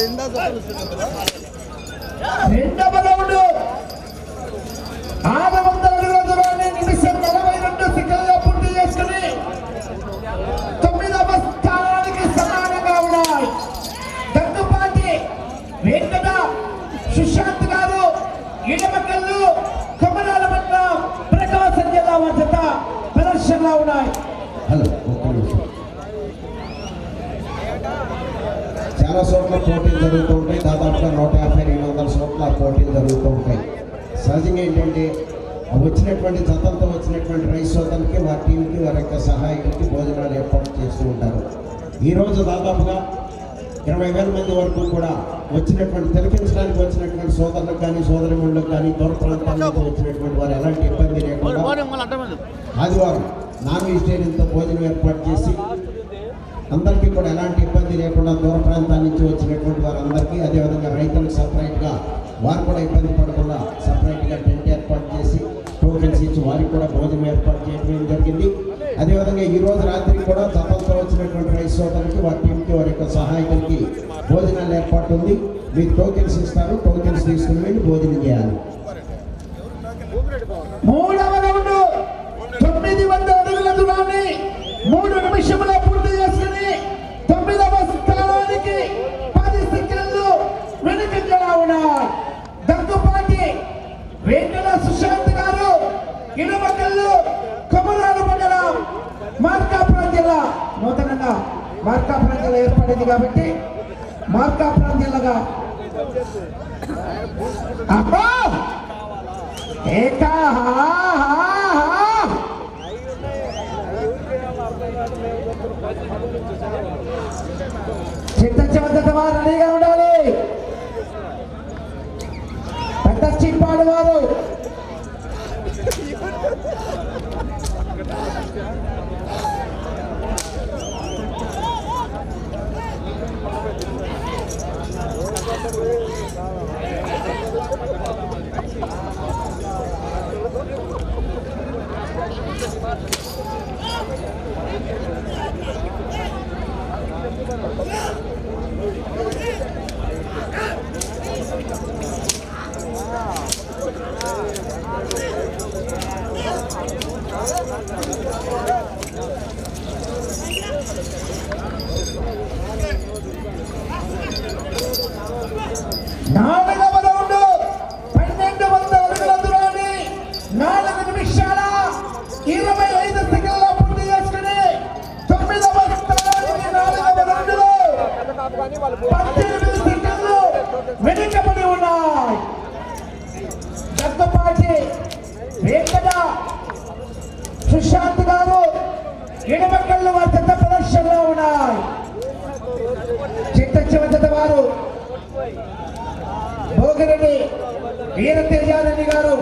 రెండవ ఆరు వందల నిమిషం నలభై రెండు పూర్తి చేసుకుని తొమ్మిదవ స్థానానికి సమానంగా ఉన్నాయి దగ్గుపాటి వెంకట సుశాంత్ గారు ఇడమకల్లు కొమరాల మండలం ప్రకాశం జిల్లా వద్ద ప్రదర్శనలో ఉన్నాయి హలో ఒక్క నిమిషం చాలా చోట్ల పోటీలు జరుగుతూ ఉంటాయి దాదాపుగా నూట యాభై రెండు వందల చోట్ల పోటీలు జరుగుతూ ఉంటాయి సహజంగా ఏంటంటే వచ్చినటువంటి జతంతో వచ్చినటువంటి రైస్ సోదరులకి వారి టీంకి వారి యొక్క సహాయకులకి భోజనాలు ఏర్పాటు చేస్తూ ఉంటారు. ఈరోజు దాదాపుగా ఇరవై వేల మంది వరకు కూడా వచ్చినటువంటి తిలకించడానికి వచ్చినటువంటి సోదరులకు కానీ సోదరిమణులకు కానీ దూర ప్రాంతాల నుంచి వచ్చినటువంటి వారు ఎలాంటి ఇబ్బంది లేకుండా ఆదివారం నాన్ వెజిటేరియన్తో భోజనం ఏర్పాటు చేసి అందరికీ కూడా ఎలాంటి ఇబ్బంది లేకుండా దూర ప్రాంతాల నుంచి వచ్చినటువంటి వారందరికీ అదేవిధంగా రైతులకు సపరేట్గా వారు కూడా ఇబ్బంది పడకుండా సపరేట్గా టెంట్ ఏర్పాటు చేసి టోకెన్స్ ఇచ్చి వారికి కూడా భోజనం ఏర్పాటు చేయడం జరిగింది. అదేవిధంగా ఈ రోజు రాత్రి కూడా తపంతో వచ్చినటువంటి రైస్ సోదరులకి వారి టీంకి వారి యొక్క సహాయకులకి భోజనాలు ఏర్పాటు ఉంది. మీకు టోకెన్స్ ఇస్తారు టోకెన్స్ తీసుకుని వెళ్ళి భోజనం చేయాలి మూడవ రౌండ్ తొమ్మిది వందల అడుగుల దూరాన్ని మూడు నిమిషముల పూర్తి చేసుకుని తొమ్మిదవ స్థానానికి పది సెకండ్లు వెనుకంజలా ఉన్నాయి దగ్గుపాటి వెంకట సుశాంత్ గారు ఇనుమకల్లు కొమరాలు మండలం మార్కాపురం జిల్లా నూతనంగా మార్కాపురం జిల్లా ఏర్పడింది కాబట్టి మార్కాపురం జిల్లాగా అబ్బా! ఏకా చిత్త చివద్ద వారు రెడీగా ఉండాలి. పెద్ద చిప్పాడు వారు. నాలుగవ రౌండ్ పన్నెండు వందల అడుగుల దూరాన్ని నాలుగు నిమిషాల ఇరవై ఐదు సెకండ్ల పూర్తి చేసుకుని తొమ్మిదవ స్థానానికి నాలుగవ రౌండ్లో పద్దెనిమిది సెకండ్లు వెనుకబడి ఉన్నాయి దగ్గపాటి వెంకట సుశాంత్ గారు ఎడమకళ్ళు వారి చెత్త ప్రదర్శనలో ఉన్నాయి చిత్త చివత వారు భోగిరెడ్డి వీరతేజారెడ్డి గారు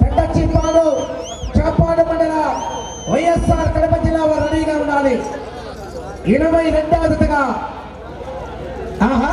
పెద్ద చిప్పాడు చాపాడు మండల వైఎస్ఆర్ కడప జిల్లా వారు రెడీగా ఉండాలి. ఇరవై రెండవ జతగా. ఆహా.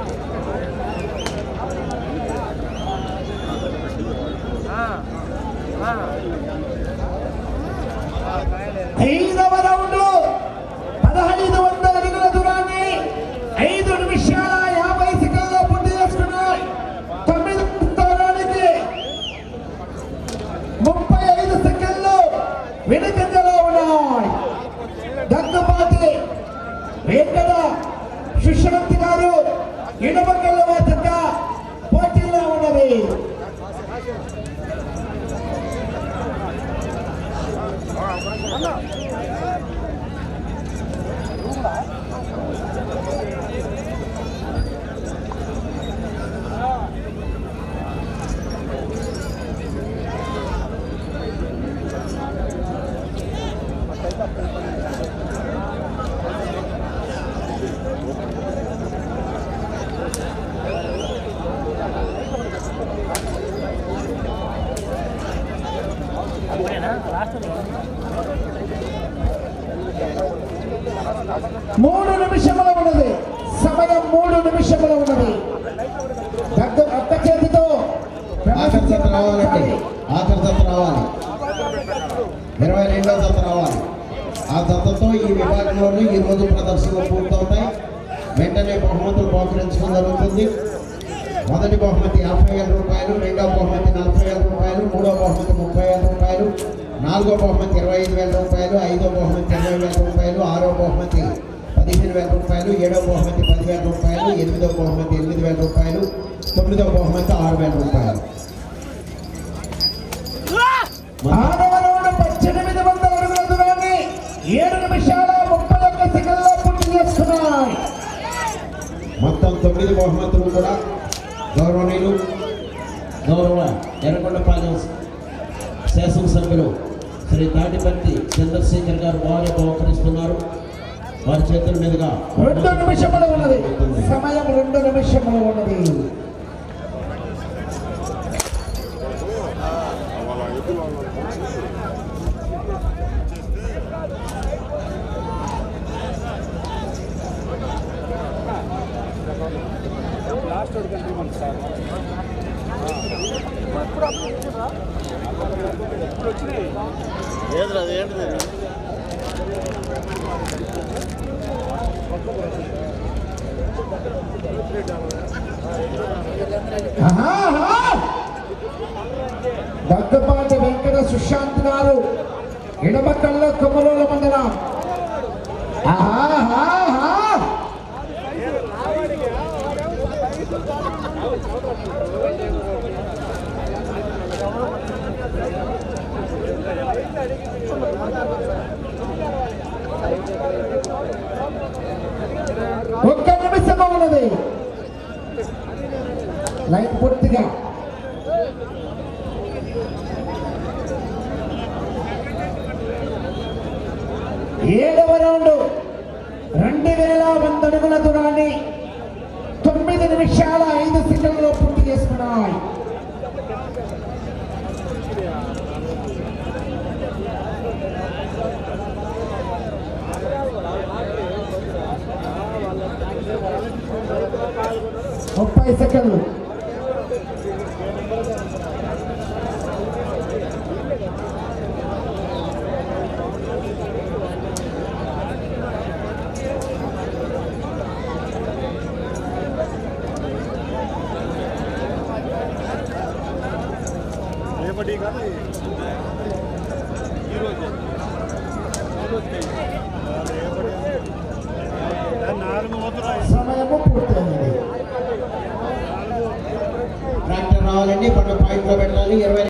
ఐదవ రౌండ్. పదహైదు వందల అడుగుల దూరాన్ని ఐదు నిమిషాల యాభై సెకండ్లో పూర్తి చేసుకున్నాయి. తొమ్మిది స్థానానికి ముప్పై ఐదు సెకండ్లు వెనుకంజలో ఉన్నాయి. దగ్గపాటి వెంకట సుశాంత్ గారు ఇడమకల్ల మూడు నిమిషముల ఉన్నది. సమయం మూడు నిమిషముల ఉన్నది. దగ్గ ఒక్క చేతితో ఆఖరి జత రావాలండి. ఆఖరి జత రావాలి. ఇరవై రెండో జత రావాలి. ఆ జతతో ఈ విభాగంలోనూ ఈ రోజు ప్రదర్శనలు పూర్తవుతాయి. వెంటనే బహుమతులు బహుకరించడం జరుగుతుంది. మొదటి బహుమతి యాభై వేల రూపాయలు రెండో బహుమతి నలభై వేల రూపాయలు మూడో బహుమతి ముప్పై వేల రూపాయలు నాలుగో బహుమతి ఇరవై ఐదు వేల రూపాయలు ఐదో బహుమతి ఇరవై వేల రూపాయలు ఆరో బహుమతి పదిహేను వేల రూపాయలు ఏడో బహుమతి పదివేల రూపాయలు ఎనిమిదో బహుమతి ఎనిమిది వేల రూపాయలు తొమ్మిదో బహుమతి ఆరు వేల రూపాయలు. ఆడవరోడు పద్దెనిమిది వందల అడుగుల దూరాన్ని ఏడు నిమిషాల ముప్పై ఒక్క సెకండ్లో పూర్తి చేస్తున్నాయి. మొత్తం తొమ్మిది బహుమతులు కూడా గౌరవనీయులు గౌరవ ఎర్రగొండపాలెం శాసనసభ్యులు శ్రీ తాటిపర్తి చంద్రశేఖర్ గారు వారే బహుకరిస్తున్నారు. వారి చేతుల మీదుగా రెండు నిమిషములు ఉన్నది. సమయం రెండు నిమిషములు ఉన్నది. ఏంద్రా అది ఏంటిది! దగ్గపాటి వెంకట సుశాంత్ గారు ఎడమకల్లో కొమ్మలోల మండలం. ఆహా! ఒక్క నిమిషం ఉన్నది లైన్ ఏడవ రౌండ్. రెండు వేల వంద అడుగుల దూరాన్ని తొమ్మిది నిమిషాల ఐదు సెకండ్లో పూర్తి చేసుకున్నాయి. ముప్పై సెకండ్లు. రేపటి కానీ ఈరోజు నాలుగు సమయము పూర్తయింది. ట్రాక్టర్ రావాలండి పన్ను పాయింట్లో పెట్టాలి ఇరవై